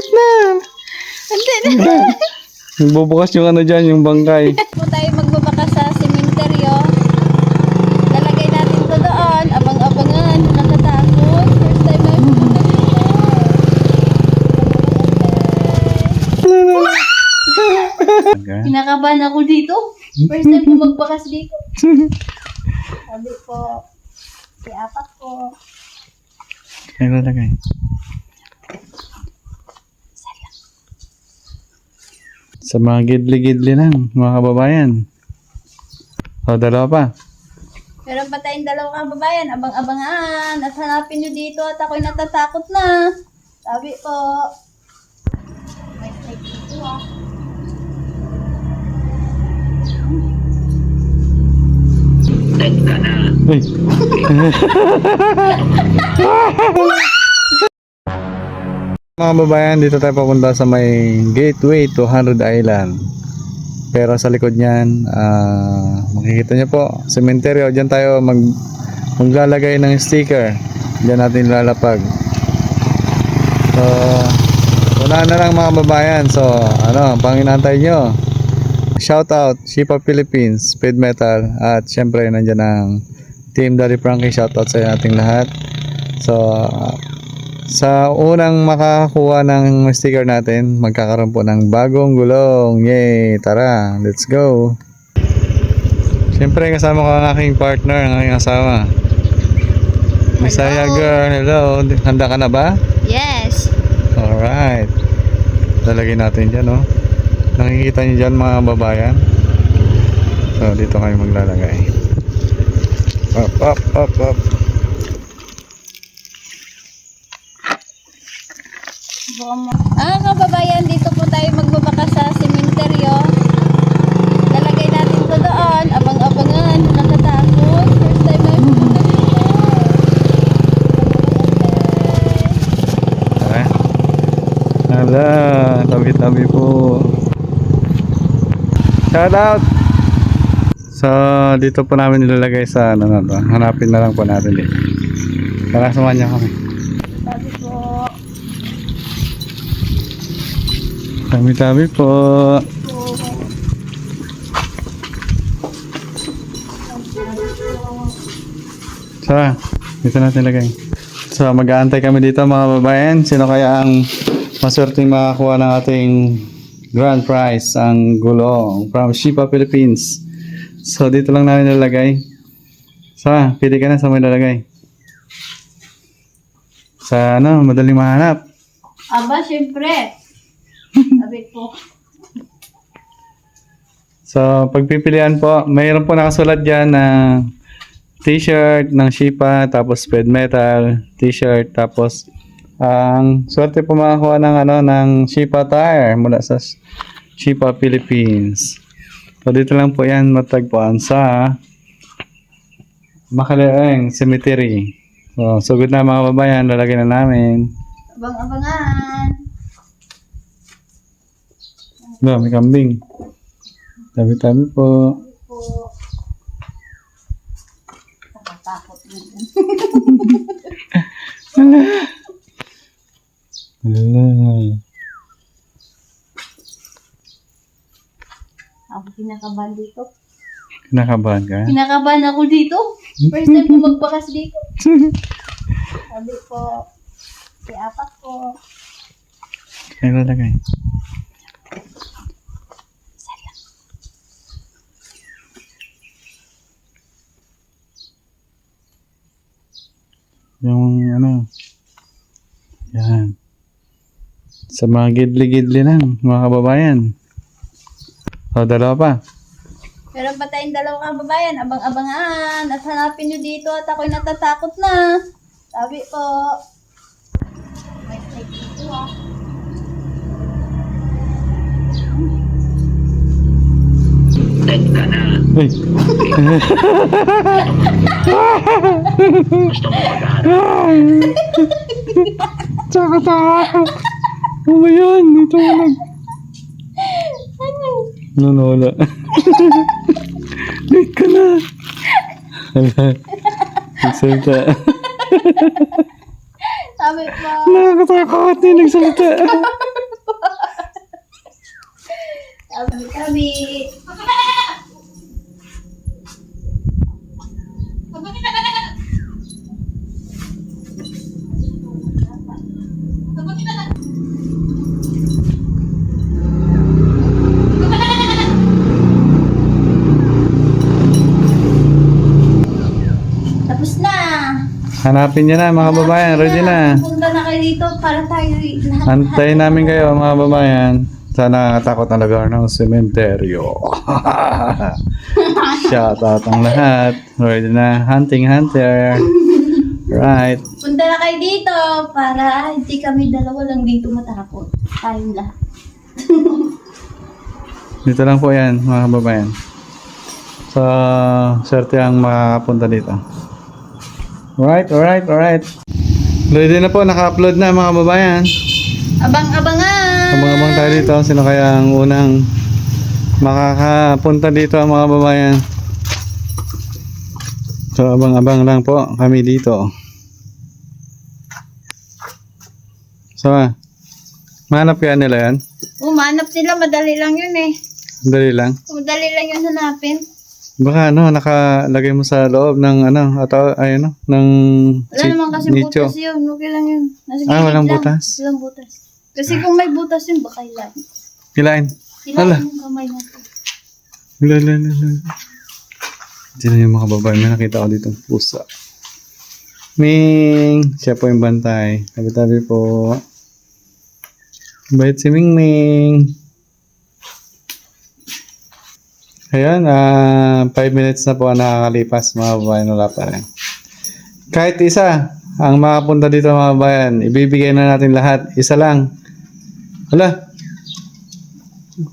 Balik na! Hindi na. Bubukas yung ano dyan, yung bangkay. po tayo magbabaka sa sementeryo. Lalagay natin to doon. Abang-abangan. Nakatakot. First time na pupunta dito. Kinakabahan ako dito. First time ko magbakas dito. Sabi ko, si apak ko. Kaya lalagay. Sa mga gidli-gidli lang, mga kababayan. O, dalawa pa. Meron pa tayong dalawang kababayan, abang-abangan, at hanapin nyo dito at ako'y natatakot na. Sabi ah. Uy. Mga kababayan, dito tayo papunta sa may gateway to 100 Island. Pero sa likod niyan, ah, makikita niyo po, sementeryo. Diyan tayo mag maglalagay ng sticker. Diyan natin lalapag. So, una na lang mga kababayan. So, ano, pang inantay nyo. Shout out, Shipa Philippines, Speed Metal, at syempre nandiyan ang Team Daddy Frankie. Shout out sa ating lahat. So, sa unang makakakuha ng sticker natin, magkakaroon po ng bagong gulong. Yay! Tara, let's go! Siyempre, kasama ko ang aking partner, ang aking asawa. Bisaya girl, hello. Handa ka na ba? Yes! Alright. Lalagay natin dyan, no? Nakikita niyo dyan, mga babayan? So, dito kayo maglalagay. Up, up, up, up. Ah, kababayan, dito po tayo magbabaka sa sementeryo. Lalagay natin to doon. Abang-abangan. Nakatakot. First time na pupunta dito. Tara. Hala, tabi-tabi po. Shout out! So, dito po namin nilalagay sa ano na to. Hanapin na lang po natin dito. Tara, samahan niyo kami. Sabi Tabi-tabi po. Tara, dito natin lagay. So, mag-aantay kami dito mga babayan. Sino kaya ang maswerteng makakuha ng ating grand prize, ang gulong from Shipa Philippines. So, dito lang namin nilalagay. So, pili ka na sa may lalagay. Sa ano, madaling mahanap. aba, syempre. Sabi ko, So, pagpipilian po, mayroon po nakasulat dyan na t-shirt ng Shipa, tapos Speed Metal, t-shirt, tapos ang swerte po makakuha ng ano ng Shipa tire mula sa Shipa Philippines. So, dito lang po yan matagpuan sa Makalaeng Cemetery. So, sugod na mga babayan, lalagyan na namin. abang-abangan. No, may kambing. Tabi-tabi po. Nakatakot din. Hala. Ako kinakabahan dito. Kinakabahan ka? Kinakabahan ako dito. First time ko magbakas dito. Sabi ko, si apak ko. Kaya lalagay. Yung ano. Yan. Sa mga gidli-gidli lang, mga kababayan. O, dalawa pa. Meron pa tayong dalawang kababayan, abang-abangan. At hanapin nyo dito at ako'y natatakot na. Sabi ko, may dito ah. na. Ay. Gusto mo mag-aral. Tsaka. Ano ba yun? Ito mo nag... Ano? Nanola. Late ka na. Hala. Nagsalita. Sabi mo. Nakakatakot na nagsalita. Sabi, sabi. Hanapin niyo na mga babayan. Ready na. Punta na kayo dito para tayo lahat. Antayin namin kayo mga babayan. Sana nakatakot na lugar ng sementeryo. Shout out ang lahat. Ready na. Hunting hunter. Right. Punta na kayo dito para hindi kami dalawa lang dito matakot. Tayong lahat. Dito lang po yan mga babayan. So, swerte ang makapunta dito. Alright, alright, alright. Ready na po, naka-upload na mga babayan. Abang-abangan! Abang-abang tayo dito. Sino kaya ang unang makakapunta dito mga babayan? So, abang-abang lang po kami dito. So, ah, mahanap kaya nila yan? Umanap sila, madali lang yun eh. Dali lang. Madali lang yun hanapin. Baka ano, nakalagay mo sa loob ng ano, ato, ay ano, ng Wala si- naman kasi nicho. butas yun. Okay lang yun. Nasa Ah, walang lang. butas? Walang butas. Kasi kung may butas yun, baka ilan. Kilain. Ilan Hala. yung kamay natin. La la la la. Diyan na yung mga babae. May nakita ko dito pusa. Ming! Siya po yung bantay. Tabi-tabi po. Bait si Ming Ming. Ayan, ah 5 minutes na po ang nakakalipas mga babae. Wala pa rin. Kahit isa ang makapunta dito mga bayan, ibibigay na natin lahat. Isa lang. Hala.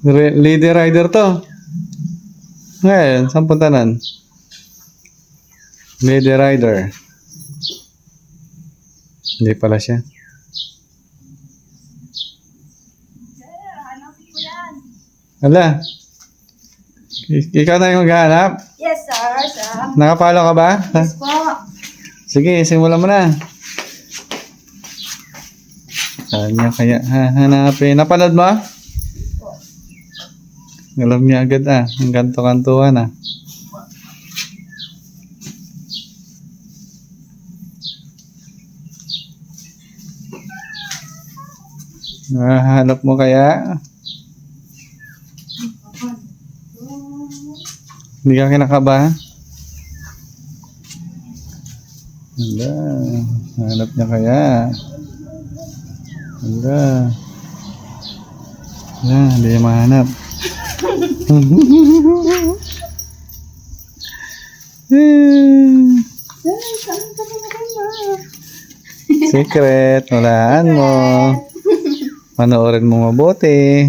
Re- Lady rider to. Ngayon, saan punta nan? Lady rider. Hindi pala siya. Ala. Ikaw na yung maghanap. Yes, sir. Sir. Nakapalo ka ba? Ha? Po. Sige, simulan mo na. Saan niya kaya hahanapin? Napanood mo? Alam niya agad ah. Ang kanto-kantuan ah. Nahanap mo kaya? Hindi ka kinakabahan? Wala. Hanap niya kaya. Wala. Wala, hindi niya mahanap. Secret, walaan mo. Panoorin mo mabuti.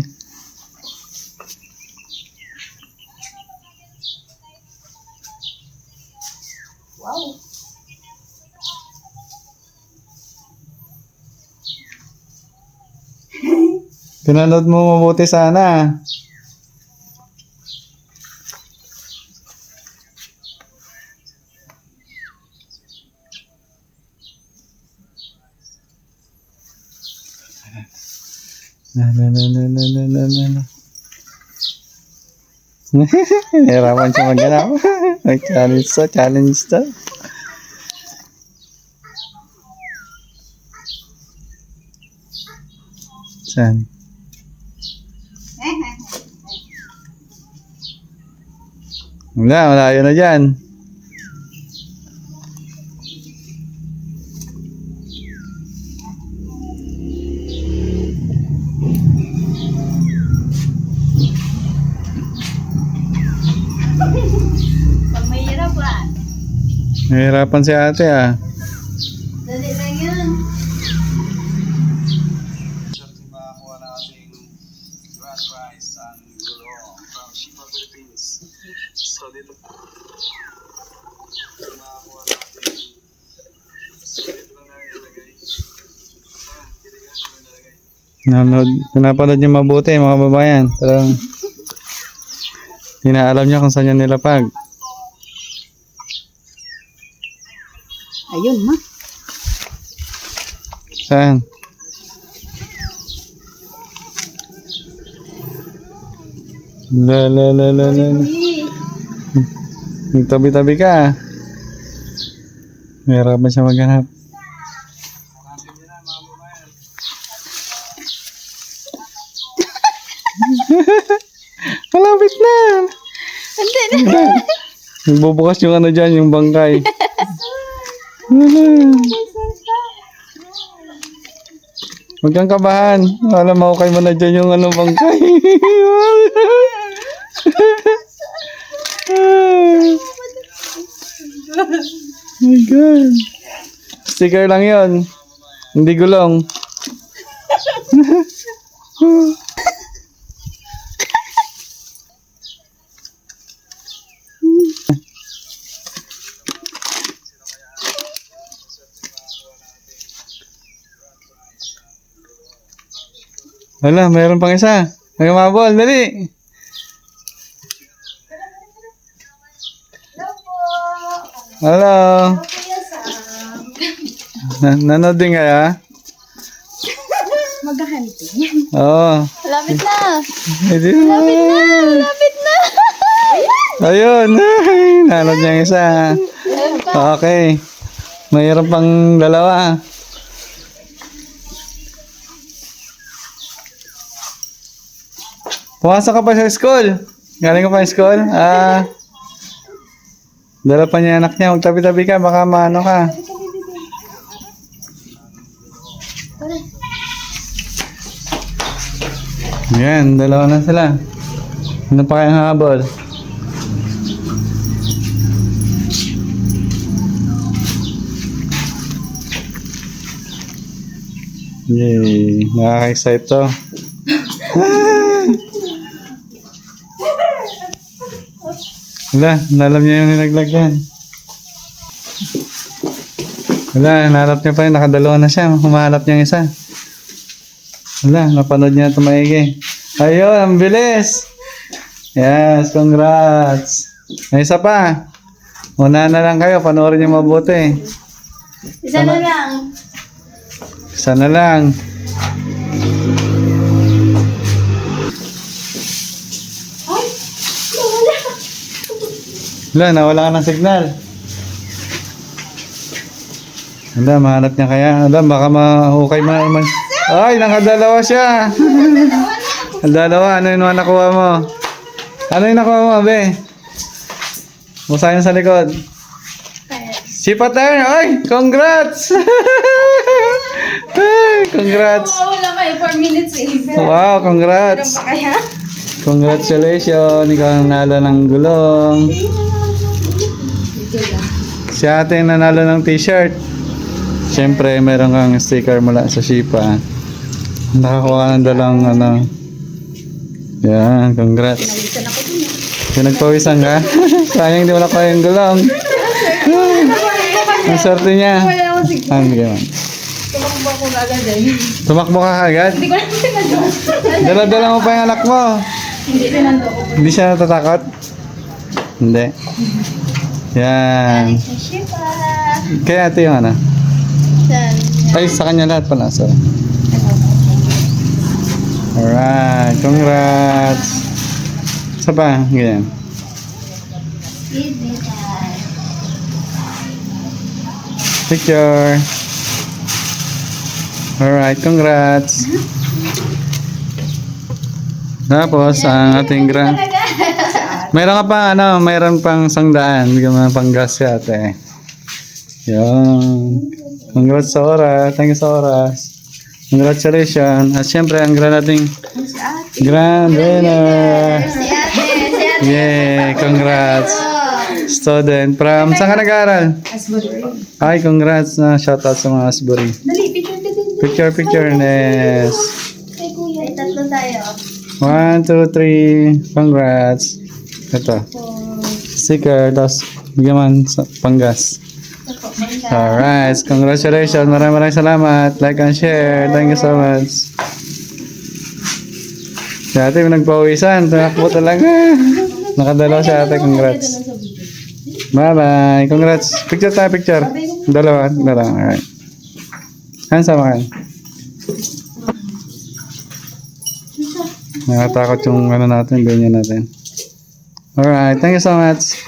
Pinanood mo mabuti sana. Na na na na na na na na na. Nahirapan siya maghanap. Nag-challenge to, challenge to. Saan? Na, malayo na dyan. Nahihirapan ah. si ate ah. Dito makakuha ng ating dito lang namin nilagay. Ah, nilagay. Nanonood, pinapanood niyo mabuti mga babayan. Parang Tinaalam niya kung saan niya nilapag. Ayun, ma. La la la la la. la. Tabi-tabi ka. Mahirapan siya maghanap. Malapit na. Hindi na. Nagbubukas yung ano dyan, yung bangkay. Huwag kang kabahan. Wala mahukay mo na dyan yung ano bangkay. My God. Sticker lang yon. Hindi gulong. Wala, mayroon pang isa. May umabol, dali. Hello. Na nanood din kaya? Maghahanti. Oo. Lapit na. Lapit na. Lapit na. Ayun. Ay, nanood niya isa. Okay. Mayroon pang dalawa. Pumasok ka pa sa school. Galing ka pa sa school? Ah. Dala pa niya anak niya. Magtabi-tabi ka. Baka maano ka. Yan. Dalawa na sila. Ano pa habol? Yay. Nakaka-excite to. Wala, nalam niya yung nilaglag yan. Wala, nahanap niya pa yun. Nakadalawa na siya. Humahanap niya yung isa. Wala, napanood niya ito maigi. Ayun, ang bilis! Yes, congrats! May isa pa. Una na lang kayo, panoorin niyo mabuti. Isa na lang. Isa na lang. Wala, nawala ka ng signal. Wala, mahanap niya kaya. Wala, baka mahukay mo naman. Ay, nakadalawa siya. Ang dalawa, ano yung nakuha mo? Ano yung nakuha mo, be? Busahin sa likod. Si Pater, ay, congrats! congrats! Wala pa eh. 4 minutes eh. Wow, congrats! Congratulations, ikaw ang nanalo ng gulong. Si ate ang nanalo ng t-shirt. Siyempre, meron kang sticker mula sa Shipa. Nakakuha ka ng dalang ano. Yan, congrats. Pinagpawisan ka? Sayang hindi mo nakuha yung gulong. Ang swerte niya. Wala man. Tumakbo ko agad eh. Tumakbo ka agad? Hindi ko sinadyo. Dala-dala mo pa yung anak mo. Hindi sinando ko. Hindi siya natatakot? Hindi. Yan. Shipa. Kaya ito yung ano. Yan. Ay, sa kanya lahat pala. So. Alright. Congrats. Isa pa. Ganyan. Picture. Alright. Congrats. Tapos, ang ating grand... Meron ka pa, ano, meron pang sangdaan. Bigyan mo ng panggas si ate. Yun. Congrats sa oras. Thank you sa oras. Congratulations. At syempre, ang grand nating grand winner. Yay! Congrats. Student from... Saan ka nag-aaral? Asbury. Ay, congrats na shoutout sa mga Asbury. Dali, picture ka din. Picture, picture, Nes. Kay kuya. Ay, tatlo tayo. One, two, three. Congrats. Ito. Sticker, tapos bigyan man sa panggas. Alright, congratulations. Maraming maraming salamat. Like and share. Thank you so much. Si ate, may nagpawisan. Tumakbo talaga. Nakadalaw si ate. Congrats. Bye-bye. Congrats. Picture tayo, picture. Dalawa. Dalawa. Alright. Hands up, kan. Nakatakot yung ano natin, ganyan natin. Alright, thank you so much.